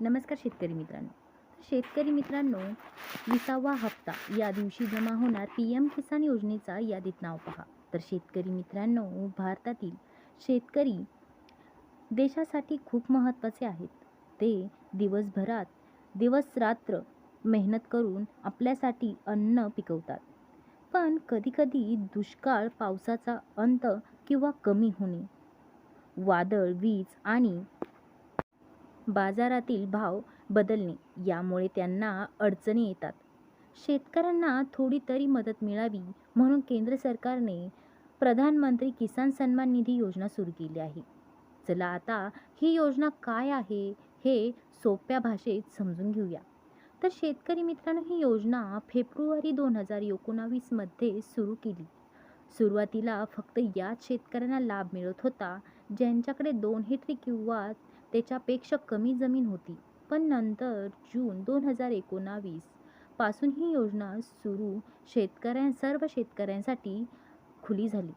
नमस्कार शेतकरी मित्रांनो. शेतकरी मित्रांनो विसावा हप्ता या दिवशी जमा होणार पी एम किसान योजनेचा यादीत नाव पहा. तर शेतकरी मित्रांनो भारतातील शेतकरी देशासाठी खूप महत्त्वाचे आहेत. ते दिवसभरात दिवस रात्र मेहनत करून आपल्यासाठी अन्न पिकवतात. पण कधीकधी दुष्काळ पावसाचा अंत किंवा कमी होणे वादळ वीज आणि बाजारातील भाव बदलणे यामुळे त्यांना अडचणी येतात. शेतकऱ्यांना थोडी तरी मदत मिळावी म्हणून केंद्र सरकारने प्रधानमंत्री किसान सन्मान निधी योजना सुरू केली आहे. चला आता ही योजना काय आहे हे सोप्या भाषेत समजून घेऊया. तर शेतकरी मित्रांनो ही योजना फेब्रुवारी दोन हजार एकोणावीसमध्ये सुरू केली. सुरुवातीला फक्त याच शेतकऱ्यांना लाभ मिळत होता ज्यांच्याकडे दोन हेक्टरी किंवा त्याच्यापेक्षा कमी जमीन होती. पण नंतर जून दोन हजार एकोणावीसपासून ही योजना सुरू शेतकऱ्यां सर्व शेतकऱ्यांसाठी खुली झाली.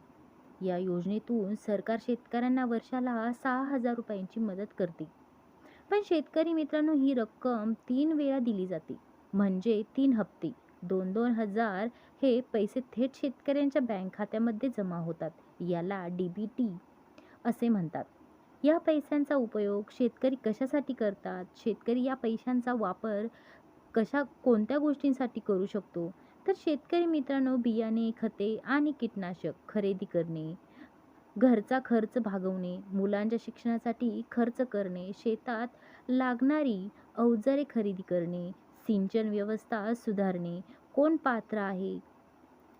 या योजनेतून सरकार शेतकऱ्यांना वर्षाला सहा हजार रुपयांची मदत करते. पण शेतकरी मित्रांनो ही रक्कम तीन वेळा दिली जाते. म्हणजे तीन हप्ते. दोन दोन हजार हे पैसे थेट शेतकऱ्यांच्या बँक खात्यामध्ये जमा होतात. याला डी बी टी असे म्हणतात. या पैशांचा उपयोग शेतकरी कशासाठी करतात? शेतकरी या पैशांचा वापर कशा कोणत्या गोष्टींसाठी करू शकतो? तर शेतकरी मित्रांनो बियाणे खते आणि कीटनाशक खरेदी करणे घरचा खर्च भागवणे मुलांच्या शिक्षणासाठी खर्च करणे शेतात लागणारी अवजारे खरेदी करणे सिंचन व्यवस्था सुधारणे कोण पात्र आहे?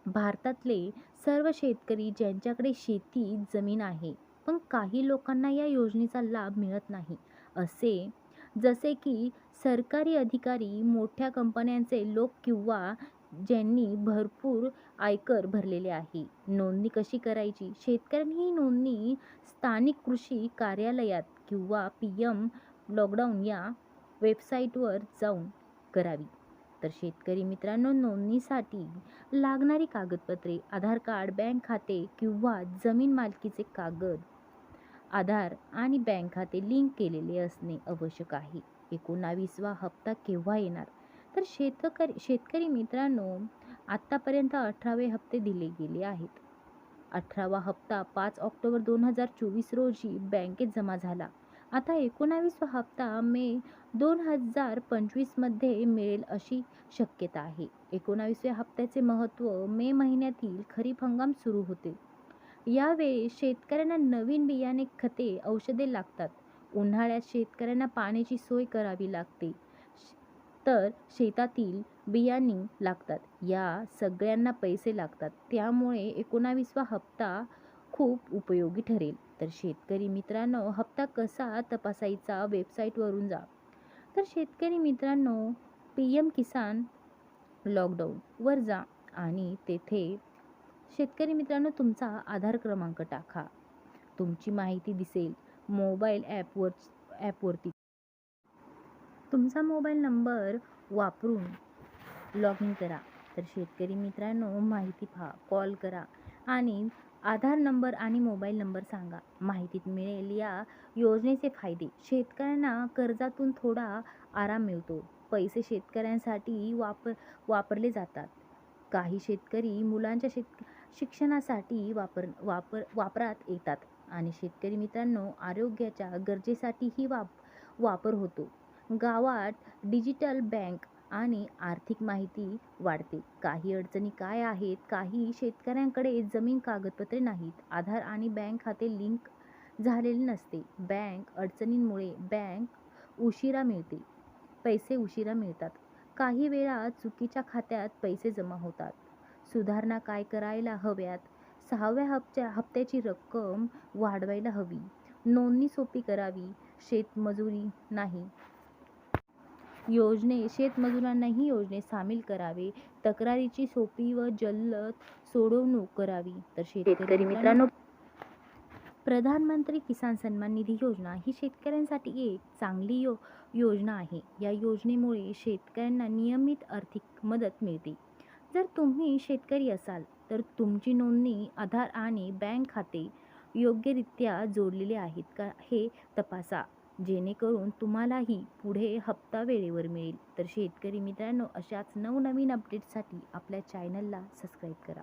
भारतातले सर्व शेतकरी ज्यांच्याकडे शेती जमीन आहे. पण काही लोकांना या योजनेचा लाभ मिळत नाही. असे जसे की सरकारी अधिकारी मोठ्या कंपन्यांचे लोक किंवा ज्यांनी भरपूर आयकर भरलेले आहे. नोंदणी कशी करायची? शेतकऱ्यांनी ही नोंदणी स्थानिक कृषी कार्यालयात किंवा पी एम लॉकडाऊन या वेबसाईटवर जाऊन करावी. तर शेतकरी मित्रांनो नोंदणीसाठी लागणारी कागदपत्रे आधार कार्ड बँक खाते किंवा जमीन मालकीचे कागद आधार आणि बँक खाते लिंक केलेले असणे आवश्यक आहे. एकोणावीसवा हप्ता केव्हा येणार? तर शेतकरी शेतकरी मित्रांनो आत्तापर्यंत अठरावे हप्ते दिले गेले आहेत. अठरावा हप्ता पाच ऑक्टोबर दोन हजार चोवीस रोजी बँकेत जमा झाला. आता एकोणावीसवा हप्ता मे दोन हजार पंचवीसमध्ये मिळेल अशी शक्यता आहे. एकोणावीसव्या हप्त्याचे महत्त्व मे महिन्यातील खरीप हंगाम सुरू होते. यावेळी शेतकऱ्यांना नवीन बियाणे खते औषधे लागतात. उन्हाळ्यात शेतकऱ्यांना पाण्याची सोय करावी लागते. तर शेतातील बियाणे लागतात. या सगळ्यांना पैसे लागतात. त्यामुळे एकोणावीसवा हप्ता खूप उपयोगी ठरेल. तर शेतकरी मित्रांनो हप्ता कसा तपासायचा? वेबसाईटवरून जा. तर शेतकरी मित्रांनो पी एम किसान लॉकडाऊनवर जा आणि तेथे शेतकरी मित्रांनो तुमचा आधार क्रमांक टाका. तुमची माहिती दिसेल मोबाईल ॲपवर ॲपवरती. तुमचा मोबाईल नंबर वापरून लॉग इन करा. तर शेतकरी मित्रांनो माहिती पहा कॉल करा आणि आधार नंबर आणि मोबाईल नंबर सांगा. माहितीत मिळेल या योजनेचे फायदे. शेतकऱ्यांना कर्जातून थोडा आराम मिळतो. पैसे शेतकऱ्यांसाठी वापर वापरले जातात. काही शेतकरी मुलांच्या शेत शिक्षणासाठी वापर वापर वापरात येतात. आणि शेतकरी मित्रांनो आरोग्याच्या गरजेसाठीही वाप वापर होतो. गावात डिजिटल बँक आणि आर्थिक माहिती वाढते. काही अडचणी काय आहेत? काही शेतकऱ्यांकडे जमीन कागदपत्रे नाहीत. आधार आणि बँक खाते लिंक झालेले नसते. बँक अडचणींमुळे बँक उशिरा मिळते. पैसे उशिरा मिळतात. काही वेळा चुकीच्या खात्यात पैसे जमा होतात. सुधारणा काय करायला हव्यात? सहाव्या हप्त्या हप्त्याची रक्कम वाढवायला हवी. नोंदणी सोपी करावी. शेतमजुरी नाही. योजने शेतमजुरांनाही योजनेत सामील करावे. तक्रारीची सोपी व जलद सोडवणूक करावी. तर शेतकरी मित्रांनो प्रधानमंत्री किसान सन्मान निधी योजना ही शेतकऱ्यांसाठी एक चांगली यो योजना आहे. या योजनेमुळे शेतकऱ्यांना नियमित आर्थिक मदत मिळते. जर तुम्ही शेतकरी असाल तर तुमची नोंदणी आधार आणि बँक खाते योग्यरित्या जोडलेले आहेत का हे तपासा. जेणेकरून तुम्हालाही पुढे हप्ता वेळेवर मिळेल. तर शेतकरी मित्रांनो अशाच नवनवीन अपडेटसाठी आपल्या चॅनलला सबस्क्राईब करा.